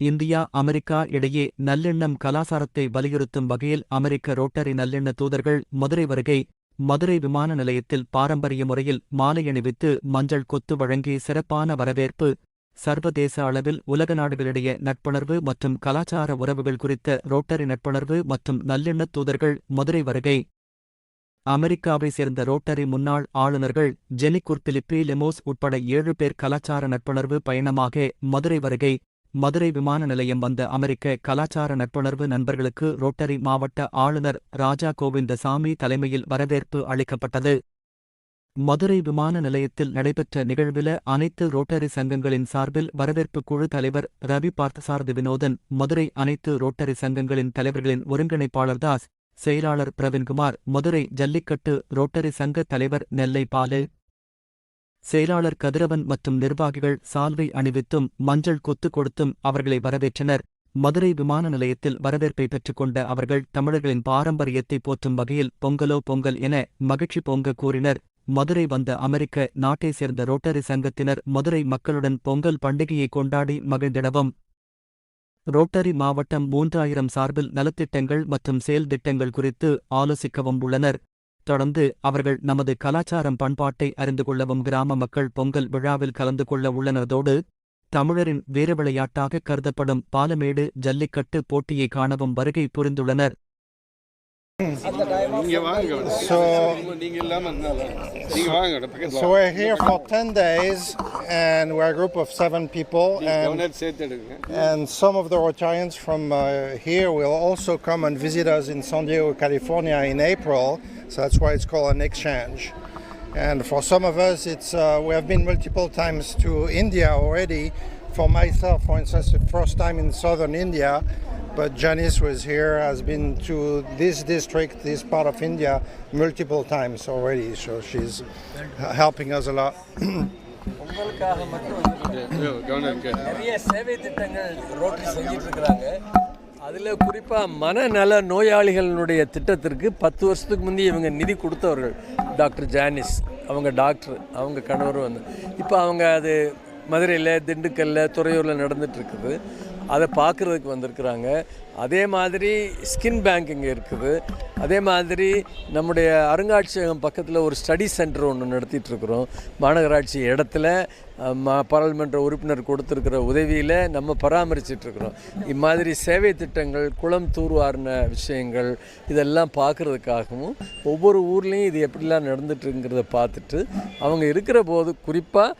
India America இடையே நல்லெண்ணம் கலாசாரத்தை வலியுறுத்தும் வகையில் அமெரிக்க ரோட்டரி நல்லெண்ண தூதர்கள் மதுரை வருகை மதுரை விமான நிலையத்தில் பாரம்பரிய முறையில் மாலை அணிவித்து மஞ்சள் கொத்து வழங்கி சிறப்பான வரவேற்பு சர்வதேச அளவில் உலக நாடுகளிடையே நட்புணர்வு மற்றும் கலாச்சார உறவுகள் குறித்த ரோட்டரி நட்புணர்வு மற்றும் நல்லெண்ண தூதர்கள் மதுரை வருகை. அமெரிக்காவை சேர்ந்த ரோட்டரி முன்னாள் ஆளுநர்கள் ஜெனி குர்பிலிப்பி லெமோஸ் உட்பட ஏழு பேர் கலாச்சார நட்புணர்வு பயணமாக மதுரை வருகை. மதுரை விமான நிலையம் வந்த அமெரிக்க கலாச்சார நட்புணர்வு நண்பர்களுக்கு ரோட்டரி மாவட்ட ஆளுநர் ராஜா கோவிந்தசாமி தலைமையில் வரவேற்பு அளிக்கப்பட்டது. மதுரை விமான நிலையத்தில் நடைபெற்ற நிகழ்வில் அனைத்து ரோட்டரி சங்கங்களின் சார்பில் வரவேற்பு குழு தலைவர் ரவி பார்த்தசாரதி வினோதன் மதுரை அனைத்து ரோட்டரி சங்கங்களின் தலைவர்களின் ஒருங்கிணைப்பாளர் தாஸ் செயலாளர் பிரவீன்குமார் மதுரை ஜல்லிக்கட்டு ரோட்டரி சங்க தலைவர் நெல்லை பாலு செயலாளர் கதிரவன் மற்றும் நிர்வாகிகள் சால்வை அணிவித்தும் மஞ்சள் கொத்து கொடுத்தும் அவர்களை வரவேற்றனர். மதுரை விமான நிலையத்தில் வரவேற்பை பெற்றுக்கொண்ட அவர்கள் தமிழர்களின் பாரம்பரியத்தை போற்றும் வகையில் பொங்கலோ பொங்கல் என மகிழ்ச்சி பொங்க கூறினர். மதுரை வந்த அமெரிக்க நாட்டை சேர்ந்த ரோட்டரி சங்கத்தினர் மதுரை மக்களுடன் பொங்கல் பண்டிகையை கொண்டாடி மகிழ்ந்திடவும். ரோட்டரி மாவட்டம் மூன்றாயிரம் சார்பில் நலத்திட்டங்கள் மற்றும் செயல் திட்டங்கள் குறித்து ஆலோசிக்கவும் உள்ளனர். தொடர்ந்து அவர்கள் நமது கலாச்சாரம் பண்பாட்டை அறிந்து கொள்ளவும் கிராம மக்கள் பொங்கல் விழாவில் கலந்து கொள்ள உள்ளனதோடு தமிழரின் வீர விளையாட்டாக கருதப்படும் பாலமேடு ஜல்லிக்கட்டு போட்டியை காணவும் வருகை புரிந்துள்ளனர். நீங்க வாங்க So, நீங்க இல்லாம இருந்தால நீங்க வாங்க பக்கத்துல so we're here for 10 days and we're a group of seven people and, governor சேர்த்து எடுங்க and some of the Rotarians from uh, here will also come and visit us in San Diego, California in April. So that's why it's called an exchange. And for some of us, it's uh, we have been multiple times to India already. For myself, for instance, the first time in southern India, but Janice was here, has been to this district, this part of India, multiple times already. So she's helping us a lot. உங்களுக்காக மட்டும் நிறைய சேவை திட்டங்கள் rotary செஞ்சிட்டு இருக்கிறாங்க அதில் குறிப்பாக மனநல நோயாளிகளினுடைய திட்டத்திற்கு பத்து வருஷத்துக்கு முந்தைய இவங்க நிதி கொடுத்தவர்கள் டாக்டர் ஜானிஸ் அவங்க டாக்டர் அவங்க கணவர் வந்து இப்போ அவங்க அது மதுரையில் திண்டுக்கல்ல துறையூரில் நடந்துட்டு இருக்குது அதை பார்க்குறதுக்கு வந்திருக்கிறாங்க. அதே மாதிரி ஸ்கின் பேங்க் இங்கே இருக்குது. அதே மாதிரி நம்முடைய அருங்காட்சியகம் பக்கத்தில் ஒரு ஸ்டடி சென்டர் ஒன்று நடத்திட்டுருக்குறோம். மாநகராட்சி இடத்துல ம பாராளுமன்ற உறுப்பினர் கொடுத்துருக்கிற உதவியில் நம்ம பராமரிச்சிட்ருக்குறோம் இம்மாதிரி சேவை திட்டங்கள் குளம் தூர்வாரின விஷயங்கள் இதெல்லாம் பார்க்குறதுக்காகவும் ஒவ்வொரு ஊர்லேயும் இது எப்படிலாம் நடந்துட்டுங்கிறத பார்த்துட்டு அவங்க இருக்கிற போது குறிப்பாக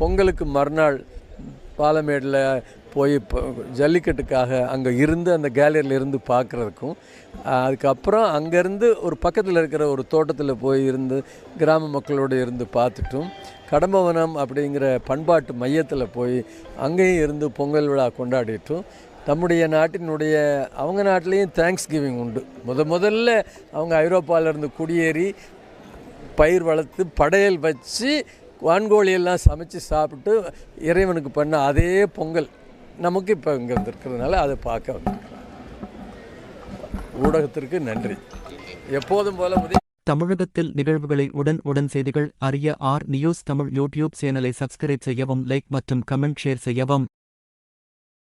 பொங்கலுக்கு மறுநாள் பாலமேடில் போய் இப்போ ஜல்லிக்கட்டுக்காக அங்கே இருந்து அந்த கேலரியில் இருந்து பார்க்குறதுக்கும் அதுக்கப்புறம் அங்கேருந்து ஒரு பக்கத்தில் இருக்கிற ஒரு தோட்டத்தில் போய் இருந்து கிராம மக்களோடு இருந்து பார்த்துட்டும் கடம்பவனம் அப்படிங்கிற பண்பாட்டு மையத்தில் போய் அங்கேயும் இருந்து பொங்கல் விழா கொண்டாடிட்டும். நம்முடைய நாட்டினுடைய அவங்க நாட்டிலையும் தேங்க்ஸ் கிவிங் உண்டு. முத முதல்ல அவங்க ஐரோப்பாவிலேருந்து குடியேறி பயிர் வளர்த்து படையல் வச்சு வான்கோழியெல்லாம் சமைச்சு சாப்பிட்டு இறைவனுக்கு பண்ண அதே பொங்கல். நமக்கு இப்போ இங்கே இருக்கிறதுனால அதை பார்க்க வந்திருக்கிறோம். ஊடகத்திற்கு நன்றி. எப்போதும் போல உதவி தமிழகத்தில் நிகழ்வுகளை உடன் உடன் செய்திகள் அறிய ஆர் நியூஸ் தமிழ் யூடியூப் சேனலை சப்ஸ்கிரைப் செய்யவும் லைக் மற்றும் கமெண்ட் ஷேர் செய்யவும்.